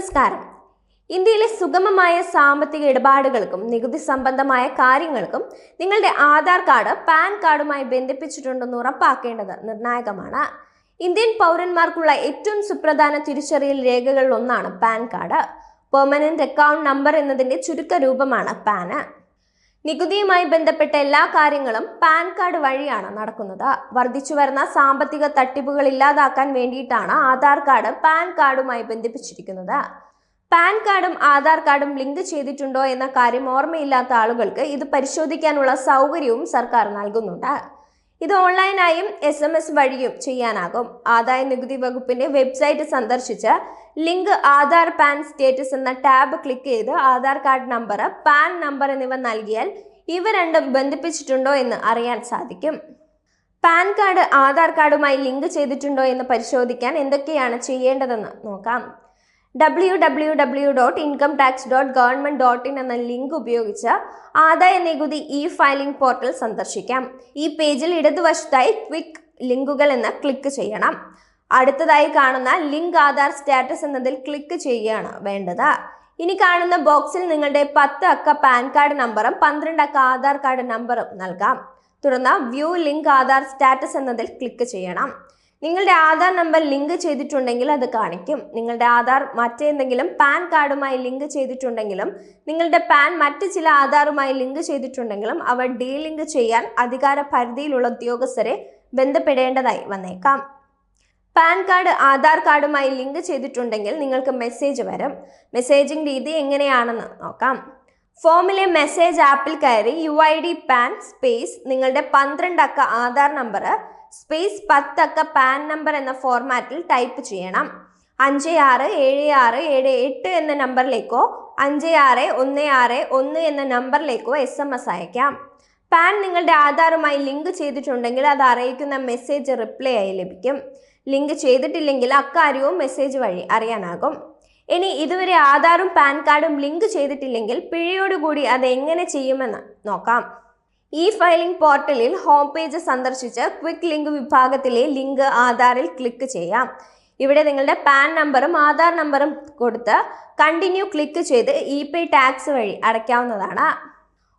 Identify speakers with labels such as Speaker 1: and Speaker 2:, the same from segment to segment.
Speaker 1: നമസ്കാരം. ഇന്ത്യയിലെ സുഗമമായ സാമ്പത്തിക ഇടപാടുകൾക്കും നികുതി സംബന്ധമായ കാര്യങ്ങൾക്കും നിങ്ങളുടെ ആധാർ കാർഡ് പാൻ കാർഡുമായി ബന്ധിപ്പിച്ചിട്ടുണ്ടെന്ന് ഉറപ്പാക്കേണ്ടത് നിർണായകമാണ്. ഇന്ത്യൻ പൗരന്മാർക്കുള്ള ഏറ്റവും സുപ്രധാന തിരിച്ചറിയൽ രേഖകളിൽ ഒന്നാണ് PAN card. Permanent account number എന്നതിന്റെ ചുരുക്ക രൂപമാണ് പാന്. നികുതിയുമായി ബന്ധപ്പെട്ട എല്ലാ കാര്യങ്ങളും പാൻ കാർഡ് വഴിയാണ് നടക്കുന്നത്. വർദ്ധിച്ചു വരുന്ന സാമ്പത്തിക തട്ടിപ്പുകൾ ഇല്ലാതാക്കാൻ വേണ്ടിയിട്ടാണ് ആധാർ കാർഡ് പാൻ കാർഡുമായി ബന്ധിപ്പിച്ചിരിക്കുന്നത്. പാൻ കാർഡും ആധാർ കാർഡും ലിങ്ക് ചെയ്തിട്ടുണ്ടോ എന്ന കാര്യം ഓർമ്മയില്ലാത്ത ആളുകൾക്ക് ഇത് പരിശോധിക്കാനുള്ള സൗകര്യവും സർക്കാർ നൽകുന്നുണ്ട്. ഇത് ഓൺലൈനായും എസ് എം എസ് വഴിയും ചെയ്യാനാകും. ആദായ നികുതി വകുപ്പിന്റെ വെബ്സൈറ്റ് സന്ദർശിച്ച് ലിങ്ക് ആധാർ പാൻ സ്റ്റേറ്റസ് എന്ന ടാബ് ക്ലിക്ക് ചെയ്ത് Aadhaar card number PAN number എന്നിവ നൽകിയാൽ ഇവ രണ്ടും ബന്ധിപ്പിച്ചിട്ടുണ്ടോ എന്ന് അറിയാൻ സാധിക്കും. പാൻ കാർഡ് ആധാർ കാർഡുമായി ലിങ്ക് ചെയ്തിട്ടുണ്ടോ എന്ന് പരിശോധിക്കാൻ എന്തൊക്കെയാണ് ചെയ്യേണ്ടതെന്ന് നോക്കാം. W W W dot income tax dot government dot in എന്ന ലിങ്ക് ഉപയോഗിച്ച് ആദായ നികുതി ഇ ഫയലിംഗ് പോർട്ടൽ സന്ദർശിക്കാം. ഈ പേജിൽ ഇടതുവശത്തായി ക്വിക്ക് ലിങ്കുകൾ എന്ന് ക്ലിക്ക് ചെയ്യണം. അടുത്തതായി കാണുന്ന ലിങ്ക് ആധാർ സ്റ്റാറ്റസ് എന്നതിൽ ക്ലിക്ക് ചെയ്യുകയാണ് വേണ്ടത്. ഇനി കാണുന്ന ബോക്സിൽ നിങ്ങളുടെ പത്ത് അക്ക പാൻ കാർഡ് നമ്പറും പന്ത്രണ്ട് അക്ക ആധാർ കാർഡ് നമ്പറും നൽകാം. തുടർന്ന് വ്യൂ ലിങ്ക് ആധാർ സ്റ്റാറ്റസ് എന്നതിൽ ക്ലിക്ക് ചെയ്യണം. നിങ്ങളുടെ ആധാർ നമ്പർ ലിങ്ക് ചെയ്തിട്ടുണ്ടെങ്കിൽ അത് കാണിക്കും. നിങ്ങളുടെ ആധാർ മറ്റേന്തെങ്കിലും പാൻ കാർഡുമായി ലിങ്ക് ചെയ്തിട്ടുണ്ടെങ്കിലും നിങ്ങളുടെ പാൻ മറ്റ് ചില ആധാറുമായി ലിങ്ക് ചെയ്തിട്ടുണ്ടെങ്കിലും അവ ഡീലിങ്ക് ചെയ്യാൻ അധികാര പരിധിയിലുള്ള ഉദ്യോഗസ്ഥരെ ബന്ധപ്പെടേണ്ടതായി വന്നേക്കാം. പാൻ കാർഡ് ആധാർ കാർഡുമായി ലിങ്ക് ചെയ്തിട്ടുണ്ടെങ്കിൽ നിങ്ങൾക്ക് മെസ്സേജ് വരും. മെസ്സേജിംഗ് രീതി എങ്ങനെയാണെന്ന് നോക്കാം. ഫോമിലെ മെസ്സേജ് ആപ്പിൽ കയറി U I D PAN space നിങ്ങളുടെ പന്ത്രണ്ട് അക്ക ആധാർ നമ്പർ സ്പേസ് പത്തക്ക പാൻ നമ്പർ എന്ന ഫോർമാറ്റിൽ ടൈപ്പ് ചെയ്യണം. അഞ്ച് ആറ് ഏഴ് ആറ് ഏഴ് എട്ട് എന്ന നമ്പറിലേക്കോ അഞ്ച് ആറ് ഒന്ന് ആറ് ഒന്ന് എന്ന നമ്പറിലേക്കോ എസ് എം എസ് അയക്കാം. പാൻ നിങ്ങളുടെ ആധാറുമായി ലിങ്ക് ചെയ്തിട്ടുണ്ടെങ്കിൽ അത് അറിയിക്കുന്ന മെസ്സേജ് റിപ്ലൈ ആയി ലഭിക്കും. ലിങ്ക് ചെയ്തിട്ടില്ലെങ്കിൽ അക്കാര്യവും മെസ്സേജ് വഴി അറിയാനാകും. ഇനി ഇതുവരെ ആധാറും പാൻ കാർഡും ലിങ്ക് ചെയ്തിട്ടില്ലെങ്കിൽ പിഴയോടുകൂടി അത് എങ്ങനെ ചെയ്യുമെന്ന് നോക്കാം. ഇ ഫയലിംഗ് പോർട്ടലിൽ ഹോം പേജ് സന്ദർശിച്ച് ക്വിക്ക് ലിങ്ക് വിഭാഗത്തിലെ ലിങ്ക് ആധാറിൽ ക്ലിക്ക് ചെയ്യാം. ഇവിടെ നിങ്ങളുടെ പാൻ നമ്പറും ആധാർ നമ്പറും കൊടുത്ത് കണ്ടിന്യൂ ക്ലിക്ക് ചെയ്ത് ഇ പേ ടാക്സ് വഴി അടയ്ക്കാവുന്നതാണ്.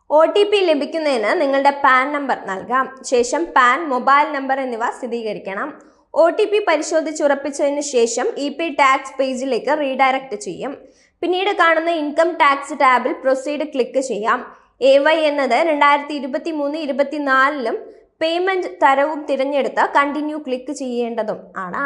Speaker 1: ഒ ടി പി ലഭിക്കുന്നതിന് നിങ്ങളുടെ പാൻ നമ്പർ നൽകാം. ശേഷം പാൻ മൊബൈൽ നമ്പർ എന്നിവ സ്ഥിരീകരിക്കണം. ഒ ടി പി പരിശോധിച്ചുറപ്പിച്ചതിന് ശേഷം ഇ പി ടാക്സ് പേജിലേക്ക് റീഡയറക്റ്റ് ചെയ്യും. പിന്നീട് കാണുന്ന ഇൻകം ടാക്സ് ടാബിൽ പ്രൊസീഡ് ക്ലിക്ക് ചെയ്യാം. എ വൈ എന്നത് രണ്ടായിരത്തി ഇരുപത്തി മൂന്ന് ഇരുപത്തിനാലിലും പേയ്മെന്റ് തരവും തിരഞ്ഞെടുത്ത് കണ്ടിന്യൂ ക്ലിക്ക് ചെയ്യേണ്ടതും ആണ്.